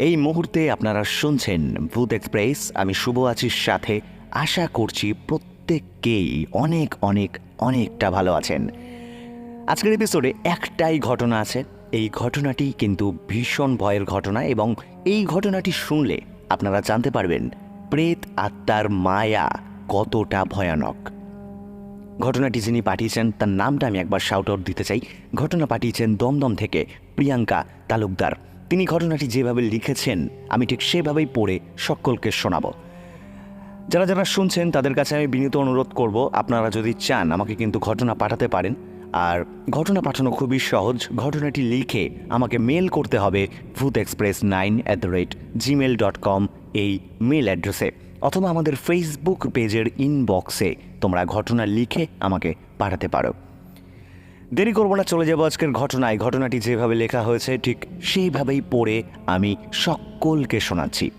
এই মুহূর্তে আপনারা শুনছেন ভূত এক্সপ্রেস। আমি শুভ আছির সাথে। আশা করছি প্রত্যেককেই অনেক অনেক, অনেকটা ভালো আছেন। আজকের এপিসোডে একটাই ঘটনা আছে। এই ঘটনাটি কিন্তু ভীষণ ভয়ের ঘটনা এবং এই ঘটনাটি শুনলে আপনারা জানতে পারবেন প্রেত আত্মার মায়া কতটা ভয়ানক। ঘটনাটি যিনি পাঠিয়েছেন, তার নামটা আমি একবার শাউট আউট দিতে চাই। ঘটনা পাঠিয়েছেন দমদম থেকে প্রিয়াঙ্কা তালুকদার। তিনি ঘটনাটি যেভাবে লিখেছেন, আমি ঠিক সেভাবেই পড়ে সকলকে শোনাবো। যারা যারা শুনছেন, তাদের কাছে আমি বিনীত অনুরোধ করব, আপনারা যদি চান আমাকে কিন্তু ঘটনা পাঠাতে পারেন। আর ঘটনা পাঠানো খুবই সহজ, ঘটনাটি লিখে আমাকে মেল করতে হবে ভূত express nine at the rate Gmail dot com এই মেল অ্যাড্রেসে। অথবা আমাদের ফেসবুক পেজের ইনবক্সে তোমরা ঘটনা লিখে আমাকে পাঠাতে পারো। দেরি করব না, চলে যাব আজকের ঘটনায়। ঘটনাটি যেভাবে লেখা হয়েছে, ঠিক সেইভাবেই পড়ে আমি সকলকে শোনাচ্ছি।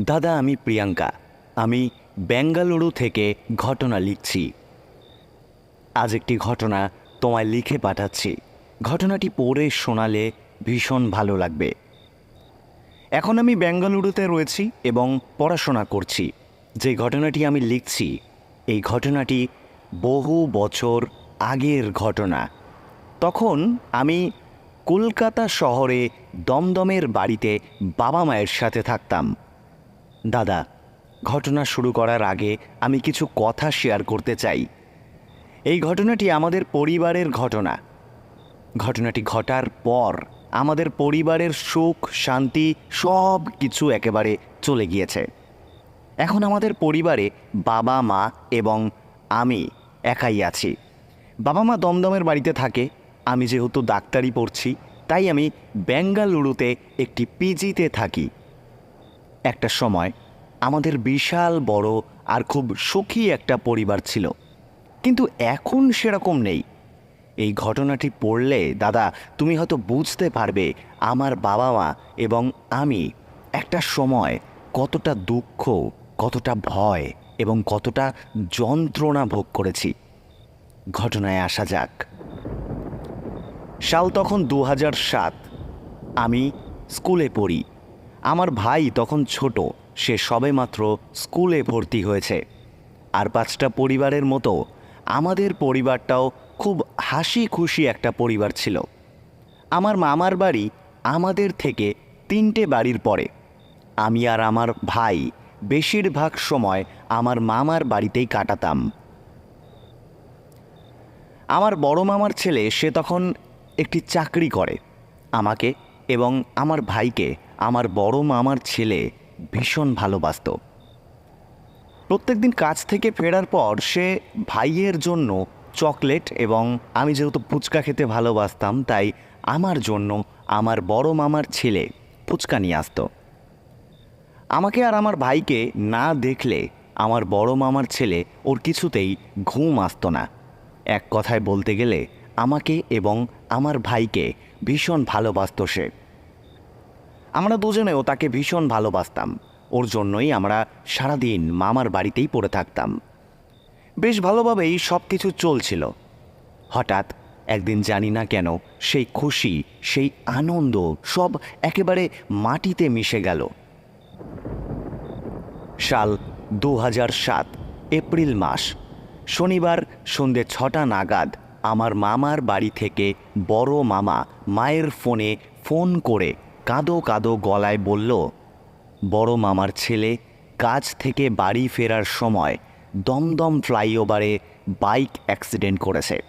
দাদা, আমি প্রিয়াঙ্কা। আমি বেঙ্গালুরু থেকে ঘটনা লিখছি। আজ একটি ঘটনা তোমায় লিখে পাঠাচ্ছি। ঘটনাটি পড়ে শোনালে ভীষণ ভালো লাগবে। এখন আমি বেঙ্গালুরুতে রয়েছি এবং পড়াশোনা করছি। যে ঘটনাটি আমি লিখছি এই ঘটনাটি বহু বছর আগের ঘটনা। তখন আমি কলকাতা শহরে দমদমের বাড়িতে বাবা মায়ের সাথে থাকতাম। দাদা, ঘটনা শুরু করার আগে আমি কিছু কথা শেয়ার করতে চাই। এই ঘটনাটি আমাদের পরিবারের ঘটনা। ঘটনাটি ঘটার পর আমাদের পরিবারের সুখ, শান্তি সব কিছু একেবারে চলে গিয়েছে। এখন আমাদের পরিবারে বাবা, মা এবং আমি একাই আছি। বাবা, মা দমদমের বাড়িতে থাকে, আমি যেহেতু ডাক্তারি পড়ছি, তাই আমি বেঙ্গালুরুতে একটি পিজিতে থাকি। একটা সময় আমাদের বিশাল, বড় আর খুব সুখী একটা পরিবার ছিল। কিন্তু এখন সেরকম নেই। এই ঘটনাটি পড়লে, দাদা, তুমি হয়তো বুঝতে পারবে, আমার বাবা মা এবং আমি একটা সময় কতটা দুঃখ কতটা ভয় এবং কতটা যন্ত্রণা ভোগ করেছি। ঘটনায় আসা যাক। সাল তখন দু সাত। আমি স্কুলে পড়ি। আমার ভাই তখন ছোট, সে সবেমাত্র স্কুলে ভর্তি হয়েছে। আর পাঁচটা পরিবারের মতো আমাদের পরিবারটাও খুব হাসি খুশি একটা পরিবার ছিল। আমার মামার বাড়ি আমাদের থেকে তিনটে বাড়ির পরে। আমি আর আমার ভাই বেশিরভাগ সময় আমার মামার বাড়িতেই কাটাতাম। আমার বড় মামার ছেলে, সে তখন একটি চাকরি করে। আমাকে এবং আমার ভাইকে আমার বড় মামার ছেলে ভীষণ ভালোবাসত। প্রত্যেকদিন কাজ থেকে ফেরার পর সে ভাইয়ের জন্য চকলেট এবং আমি যেহেতু ফুচকা খেতে ভালোবাসতাম, তাই আমার জন্য আমার বড় মামার ছেলে ফুচকা নিয়ে আসতো। আমাকে আর আমার ভাইকে না দেখলে আমার বড় মামার ছেলে ওর কিছুতেই ঘুম আসতো না। এক কথায় বলতে গেলে আমাকে এবং আমার ভাইকে ভীষণ ভালোবাসত সে। আমরা দুজনেও তাকে ভীষণ ভালোবাসতাম। ওর জন্যই আমরা সারাদিন মামার বাড়িতেই পড়ে থাকতাম। বেশ ভালোভাবেই সব কিছু চলছিল। হঠাৎ একদিন জানি না কেন সেই খুশি, সেই আনন্দ সব একেবারে মাটিতে মিশে গেল। সাল দু সাত, এপ্রিল মাস। শনিবার সন্ধে ছটা নাগাদ আমার মামার বাড়ি থেকে বড় মামা মায়ের ফোনে ফোন করে কাঁদো কাঁদো গলায় বলল, বড় মামার ছেলে, কাজ থেকে বাড়ি ফেরার সময় দমদম ফ্লাইওভারে বাইক অ্যাক্সিডেন্ট করেছে।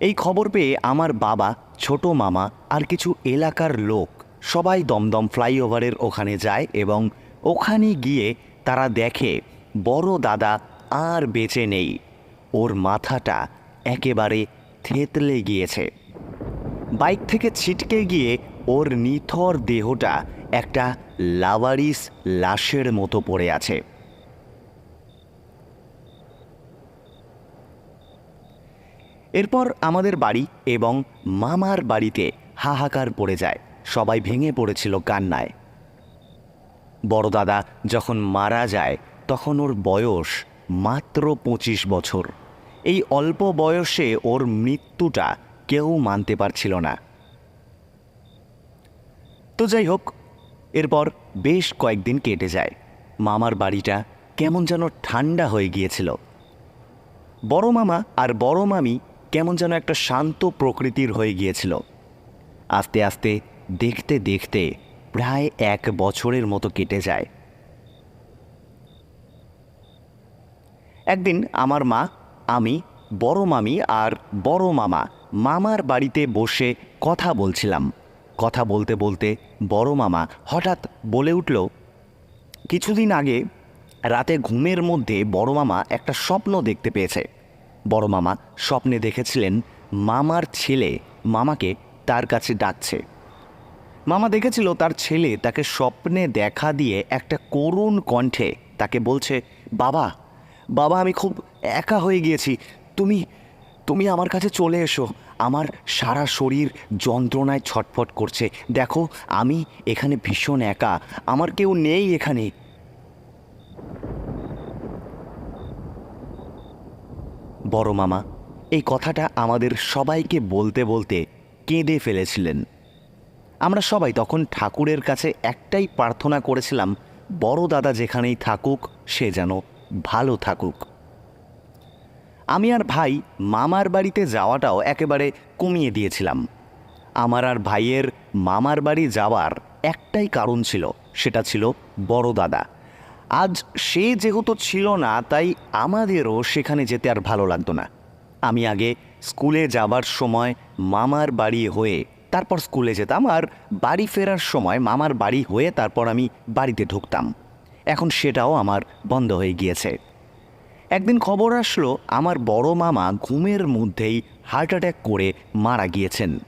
এই খবর পেয়ে আমার বাবা, ছোট মামা আর কিছু এলাকার লোক সবাই দমদম ফ্লাইওভারের ওখানে যায় এবং ওখানে গিয়ে তারা দেখে, বড় দাদা আর বেঁচে নেই। ওর মাথাটা একেবারে থেতলে গিয়েছে। বাইক থেকে ছিটকে গিয়ে ওর নিথর দেহটা একটা লাভারিস লাশের মতো পড়ে আছে। এরপর আমাদের বাড়ি এবং মামার বাড়িতে হাহাকার পড়ে যায়। সবাই ভেঙে পড়েছিল কান্নায়। বড় দাদা যখন মারা যায়, তখন ওর বয়স মাত্র পঁচিশ বছর। এই অল্প বয়সে ওর মৃত্যুটা কেউ মানতে পারছিল না। তো যাই হোক, এরপর বেশ কয়েকদিন কেটে যায়। মামার বাড়িটা কেমন যেন ঠান্ডা হয়ে গিয়েছিল। বড় মামা আর বড় মামি কেমন যেন একটা শান্ত প্রকৃতির হয়ে গিয়েছিল। আস্তে আস্তে দেখতে দেখতে প্রায় এক বছরের মতো কেটে যায়। একদিন আমার মা, আমি, বড় মামি আর বড় মামা মামার বাড়িতে বসে কথা বলছিলাম। কথা বলতে বলতে বড় মামা হঠাৎ বলে উঠল, কিছুদিন আগে রাতে ঘুমের মধ্যে বড় মামা একটা স্বপ্ন দেখতে পেয়েছে। বড় মামা স্বপ্নে দেখেছিলেন মামার ছেলে মামাকে তার কাছে ডাকছে। মামা দেখেছিল তার ছেলে তাকে স্বপ্নে দেখা দিয়ে একটা করুণ কণ্ঠে তাকে বলছে, বাবা বাবা, আমি খুব একা হয়ে গিয়েছি। তুমি তুমি আমার কাছে চলে এসো। আমার সারা শরীর যন্ত্রণায় ছটফট করছে। দেখো, আমি এখানে ভীষণ একা। আমার কেউ নেই এখানে। বড় মামা, এই কথাটা আমাদের সবাইকে বলতে বলতে কেঁদে ফেলেছিলেন। আমরা সবাই তখন ঠাকুরের কাছে একটাই প্রার্থনা করেছিলাম, বড় দাদা যেখানেই থাকুক, সে যেন ভালো থাকুক। আমি আর ভাই মামার বাড়িতে যাওয়াটাও একেবারে কমিয়ে দিয়েছিলাম। আমার আর ভাইয়ের মামার বাড়ি যাওয়ার একটাই কারণ ছিল, সেটা ছিল বড় দাদা। আজ সে যেহেতু ছিল না, তাই আমাদেরও সেখানে যেতে আর ভালো লাগতো না। আমি আগে স্কুলে যাবার সময় মামার বাড়ি হয়ে তারপর স্কুলে যেতাম আর বাড়ি ফেরার সময় মামার বাড়ি হয়ে তারপর আমি বাড়িতে ঢুকতাম। এখন সেটাও আমার বন্ধ হয়ে গিয়েছে। একদিন খবর আসলো, আমার বড় মামা ঘুমের মধ্যেই হার্ট অ্যাটাক করে মারা গিয়েছেন।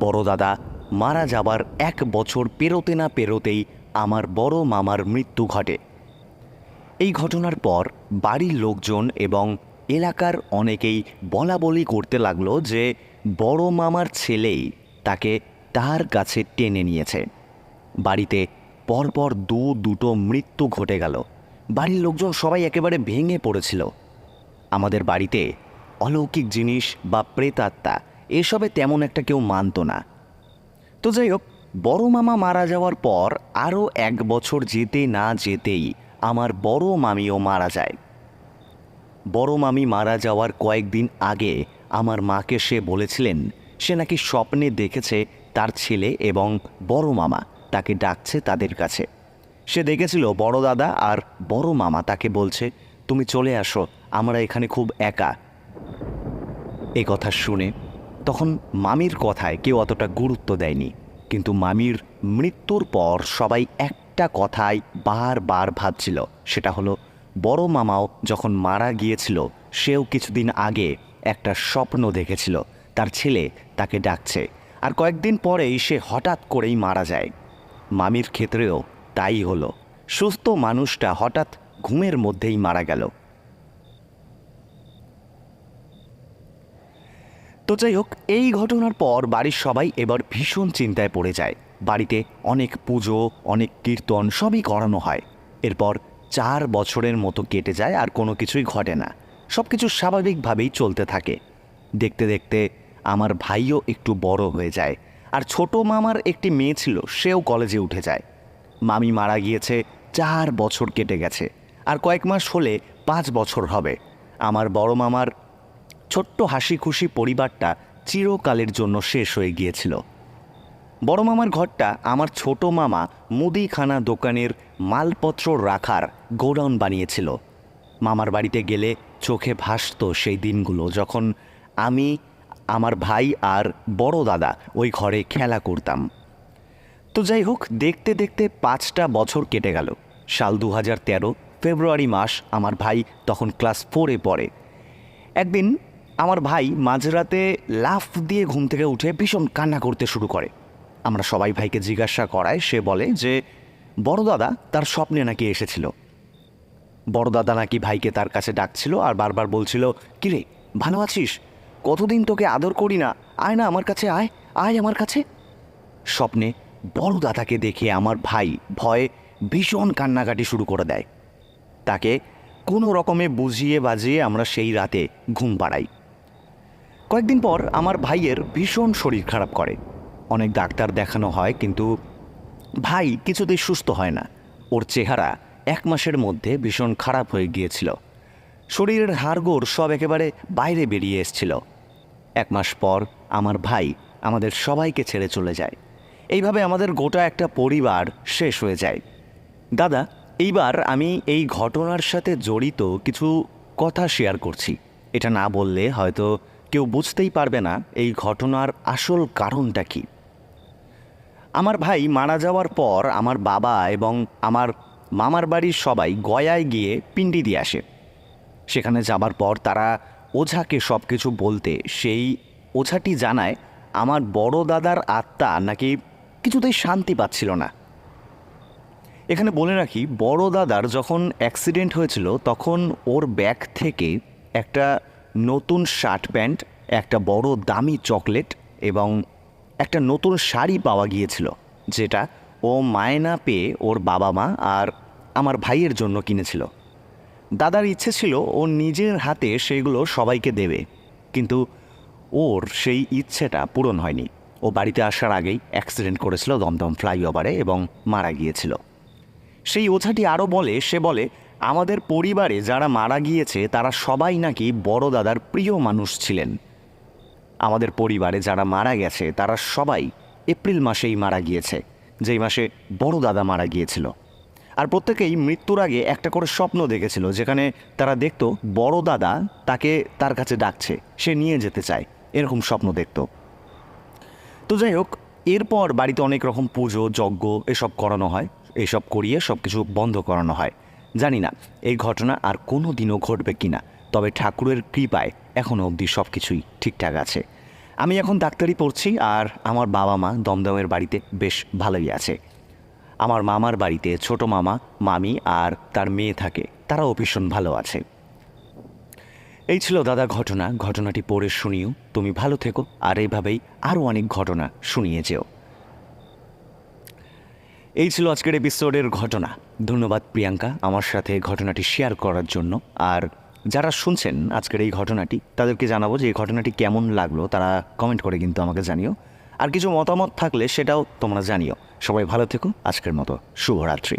বড় দাদা, মারা যাবার এক বছর পেরোতে না পেরোতেই আমার বড় মামার মৃত্যু ঘটে। এই ঘটনার পর বাড়ির লোকজন এবং এলাকার অনেকেই বলা বলি করতে লাগল যে বড় মামার ছেলেই তাকে তার কাছে টেনে নিয়েছে। বাড়িতে পরপর দু দুটো মৃত্যু ঘটে গেল। বাড়ির লোকজন সবাই একেবারে ভেঙে পড়েছিল। আমাদের বাড়িতে অলৌকিক জিনিস বা প্রেতাত্মা এসবে তেমন একটা কেউ মানতো না। তো যাই হোক, বড় মামা মারা যাওয়ার পর আরও এক বছর যেতে না যেতেই আমার বড় মামিও মারা যায়। বড় মামি মারা যাওয়ার কয়েকদিন আগে আমার মাকে সে বলেছিলেন, সে নাকি স্বপ্নে দেখেছে তার ছেলে এবং বড় মামা, তাকে ডাকছে তাদের কাছে। সে দেখেছিল বড় দাদা আর বড় মামা তাকে বলছে, তুমি চলে আসো, আমরা এখানে খুব একা। এ কথা শুনে তখন মামির কথায় কেউ অতটা গুরুত্ব দেয়নি, কিন্তু মামির মৃত্যুর পর সবাই একটা কথাই বারবার ভাবছিল, সেটা হলো বড় মামাও যখন মারা গিয়েছিল, সেও কিছুদিন আগে একটা স্বপ্ন দেখেছিল। তার ছেলে তাকে ডাকছে। আর কয়েকদিন পরেই সে হঠাৎ করেই মারা যায়। মামির ক্ষেত্রেও তাই হলো। সুস্থ মানুষটা হঠাৎ ঘুমের মধ্যেই মারা গেল। তো যাই হোক, এই ঘটনার পর বাড়ির সবাই এবার ভীষণ চিন্তায় পড়ে যায়। বাড়িতে অনেক পুজো, অনেক কীর্তন সবই করানো হয়। এরপর চার বছরের মতো কেটে যায় আর কোনো কিছুই ঘটে না। সব কিছু স্বাভাবিকভাবেই চলতে থাকে। দেখতে দেখতে আমার ভাইও একটু বড় হয়ে যায় আর ছোট মামার একটি মেয়ে ছিল, সেও কলেজে উঠে যায়। মামি মারা গিয়েছে, চার বছর কেটে গেছে আর কয়েক মাস হলে পাঁচ বছর হবে। আমার বড় মামার ছোট্ট হাসি খুশি পরিবারটা চিরকালের জন্য শেষ হয়ে গিয়েছিল। বড় মামার ঘরটা আমার ছোট মামা মুদিখানা দোকানের মালপত্র রাখার গোডাউন বানিয়েছিল। মামার বাড়িতে গেলে চোখে ভাসতো সেই দিনগুলো যখন আমি, আমার ভাই আর বড় দাদা ওই ঘরে খেলা করতাম। তো যাই হোক, দেখতে দেখতে পাঁচটা বছর কেটে গেল। সাল দু হাজার তেরো, ফেব্রুয়ারি মাস, আমার ভাই তখন ক্লাস ফোরে পড়ে। একদিন আমার ভাই মাঝরাতে লাফ দিয়ে ঘুম থেকে উঠে ভীষণ কান্না করতে শুরু করে। আমরা সবাই ভাইকে জিজ্ঞাসা করায়, সে বলে যে, বড় দাদা, তার স্বপ্নে নাকি এসেছিল? বড় দাদা নাকি ভাইকে তার কাছে ডাকছিল আর বারবার বলছিল, কিরে, ভালো আছিস? কতদিন তোকে আদর করি না। আয় না আমার কাছে, আয় আয় আমার কাছে। স্বপ্নে বড় দাদাকে দেখে আমার ভাই ভয়ে ভীষণ কান্নাকাটি শুরু করে দেয়। তাকে কোনো রকমে বুঝিয়ে বাজিয়ে আমরা সেই রাতে ঘুম পাড়াই। কয়েকদিন পর আমার ভাইয়ের ভীষণ শরীর খারাপ করে। অনেক ডাক্তার দেখানো হয়, কিন্তু ভাই কিছুতেই সুস্থ হয় না। ওর চেহারা এক মাসের মধ্যে ভীষণ খারাপ হয়ে গিয়েছিল। শরীরের হাড়গোড় সব একেবারে বাইরে বেরিয়ে এসছিল। এক মাস পর আমার ভাই আমাদের সবাইকে ছেড়ে চলে যায়। এইভাবে আমাদের গোটা একটা পরিবার শেষ হয়ে যায়। দাদা, এইবার আমি এই ঘটনার সাথে জড়িত কিছু কথা শেয়ার করছি। এটা না বললে হয়তো কেউ বুঝতেই পারবে না এই ঘটনার আসল কারণটা কী। আমার ভাই মারা যাওয়ার পর আমার বাবা এবং আমার মামার বাড়ির সবাই গয়ায় গিয়ে পিণ্ডি দিয়ে আসে। সেখানে যাবার পর তারা ওঝাকে সব কিছু বলতে সেই ওঝাটি জানায়, আমার বড় দাদার আত্মা নাকি কিছুতেই শান্তি পাচ্ছিল না। এখানে বলে রাখি, বড় দাদার যখন অ্যাক্সিডেন্ট হয়েছিল, তখন ওর ব্যাগ থেকে একটা নতুন শার্ট প্যান্ট, একটা বড় দামি চকলেট এবং একটা নতুন শাড়ি পাওয়া গিয়েছিল, যেটা ও মায়না পেয়ে ওর বাবা মা আর আমার ভাইয়ের জন্য কিনেছিল। দাদার ইচ্ছে ছিল ও নিজের হাতে সেগুলো সবাইকে দেবে, কিন্তু ওর সেই ইচ্ছেটা পূরণ হয়নি। ও বাড়িতে আসার আগেই অ্যাক্সিডেন্ট করেছিল দমদম ফ্লাইওভারে এবং মারা গিয়েছিল। সেই ওঝাটি আরও বলে, সে বলে, আমাদের পরিবারে যারা মারা গিয়েছে তারা সবাই নাকি বড় দাদার প্রিয় মানুষ ছিলেন। আমাদের পরিবারে যারা মারা গেছে, তারা সবাই এপ্রিল মাসেই মারা গিয়েছে, যেই মাসে বড় দাদা মারা গিয়েছিল। আর প্রত্যেকেই মৃত্যুর আগে একটা করে স্বপ্ন দেখেছিল, যেখানে তারা দেখতো বড় দাদা তাকে তার কাছে ডাকছে, সে নিয়ে যেতে চায়, এরকম স্বপ্ন দেখতো। তো যাই হোক, এরপর বাড়িতে অনেক রকম পুজো, যজ্ঞ, এসব করানো হয়, এসব করিয়ে সব কিছু বন্ধ করানো হয়। জানি না এই ঘটনা আর কোনো দিনও ঘটবে কি না তবে ঠাকুরের কৃপায় এখনও অবধি সব কিছুই ঠিকঠাক আছে। আমি এখন ডাক্তারি পড়ছি আর আমার বাবা মা দমদমের বাড়িতে বেশ ভালোই আছে। আমার মামার বাড়িতে ছোট মামা, মামি আর তার মেয়ে থাকে, তারাও ভীষণ ভালো আছে। এই ছিল দাদা ঘটনা, ঘটনাটি পড়ে শুনিও। তুমি ভালো থেকো আর এইভাবেই আরও অনেক ঘটনা শুনিয়ে যেও। এই ছিল আজকের এপিসোডের ঘটনা। ধন্যবাদ প্রিয়াঙ্কা আমার সাথে ঘটনাটি শেয়ার করার জন্য। আর যারা শুনছেন আজকের এই ঘটনাটি, তাদেরকে জানাব যে এই ঘটনাটি কেমন লাগল। তারা কমেন্ট করে কিন্তু আমাকে জানিও। আর কিছু মতামত থাকলে সেটাও তোমরা জানিও। সবাই ভালো থেকো। আজকের মতো শুভরাত্রি।